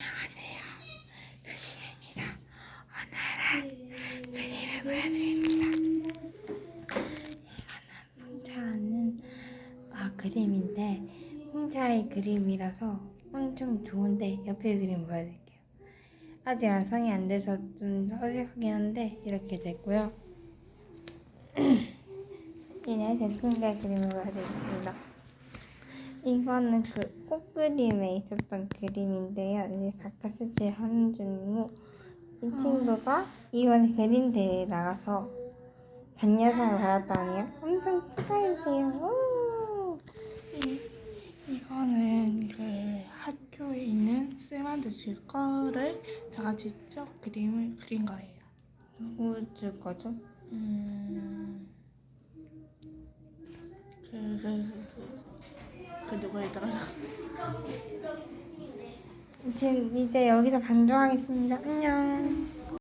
안녕하세요. 루시입니다. 오늘은 그림을 보여드리겠습니다. 이거는 풍차는 아, 그림인데 풍차의 그림이라서 엄청 좋은데 옆에 그림 보여드릴게요. 아직 완성이 안 돼서 좀 어색하긴 한데 이렇게 됐고요. 이제 제품과 그림을 보여드리겠습니다. 이거는 그 꽃그림에 있었던 그림인데요. 이제 바카스제 하는 중이고 이 친구가 이번에 그림 대회에 나가서 잔여상을 받았다네요. 엄청 축하해주세요. 우! 이거는 그 학교에 있는 쌤한테 줄 거를 제가 직접 그림을 그린 거예요. 누구 줄 거죠? 음, 그, 그, 그, 그, 그 누구였더라? 지금 이제 여기서 반주하겠습니다. 안녕.